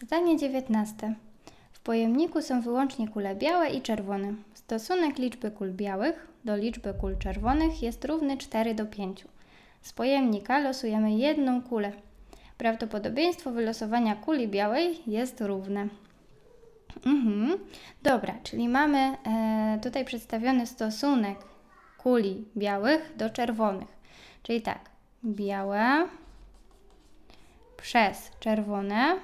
Zadanie 19. W pojemniku są wyłącznie kule białe i czerwone. Stosunek liczby kul białych do liczby kul czerwonych jest równy 4 do 5. Z pojemnika losujemy jedną kulę. Prawdopodobieństwo wylosowania kuli białej jest równe. Mhm. Dobra, czyli mamy e, tutaj przedstawiony stosunek kuli białych do czerwonych. Czyli tak, białe przez czerwone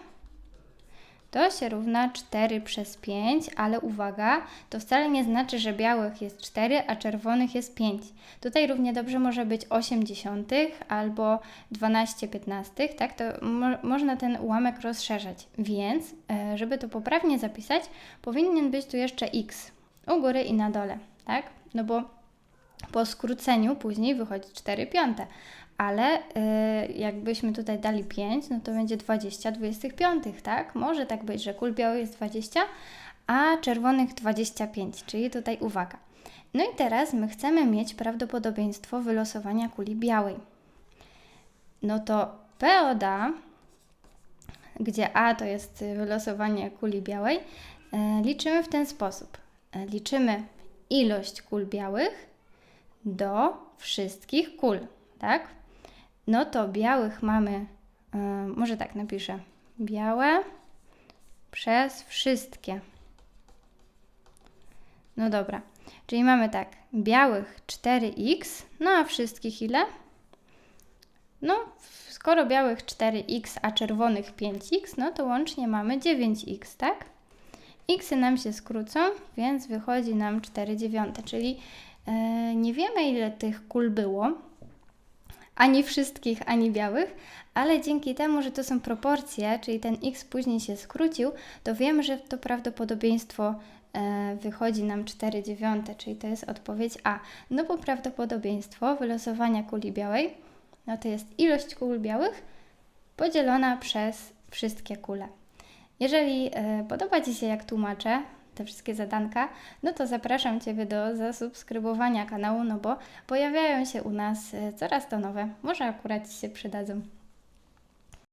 to się równa 4 przez 5, ale uwaga, to wcale nie znaczy, że białych jest 4, a czerwonych jest 5. Tutaj równie dobrze może być 8 dziesiątych albo 12 piętnastych, tak? To mo można ten ułamek rozszerzać. Więc, e, żeby to poprawnie zapisać, powinien być tu jeszcze x u góry i na dole, tak? No bo po skróceniu później wychodzi 4 piąte, ale y, jakbyśmy tutaj dali 5, no to będzie 20 25, tak? Może tak być, że kul białych jest 20, a czerwonych 25, czyli tutaj uwaga. No i teraz my chcemy mieć prawdopodobieństwo wylosowania kuli białej. No to P od A, gdzie A to jest wylosowanie kuli białej, y, liczymy w ten sposób. Y, liczymy ilość kul białych do wszystkich kul, tak? No to białych mamy, yy, może tak napiszę, białe przez wszystkie. No dobra, czyli mamy tak, białych 4x, no a wszystkich ile? No, skoro białych 4x, a czerwonych 5x, no to łącznie mamy 9x, tak? Xy nam się skrócą, więc wychodzi nam 4 dziewiąte, czyli yy, nie wiemy ile tych kul było, ani wszystkich, ani białych, ale dzięki temu, że to są proporcje, czyli ten x później się skrócił, to wiemy, że to prawdopodobieństwo e, wychodzi nam 4 dziewiąte, czyli to jest odpowiedź A. No bo prawdopodobieństwo wylosowania kuli białej, no to jest ilość kul białych podzielona przez wszystkie kule. Jeżeli e, podoba Ci się, jak tłumaczę, te wszystkie zadanka, no to zapraszam Ciebie do zasubskrybowania kanału, no bo pojawiają się u nas e, coraz to nowe. Może akurat się przydadzą.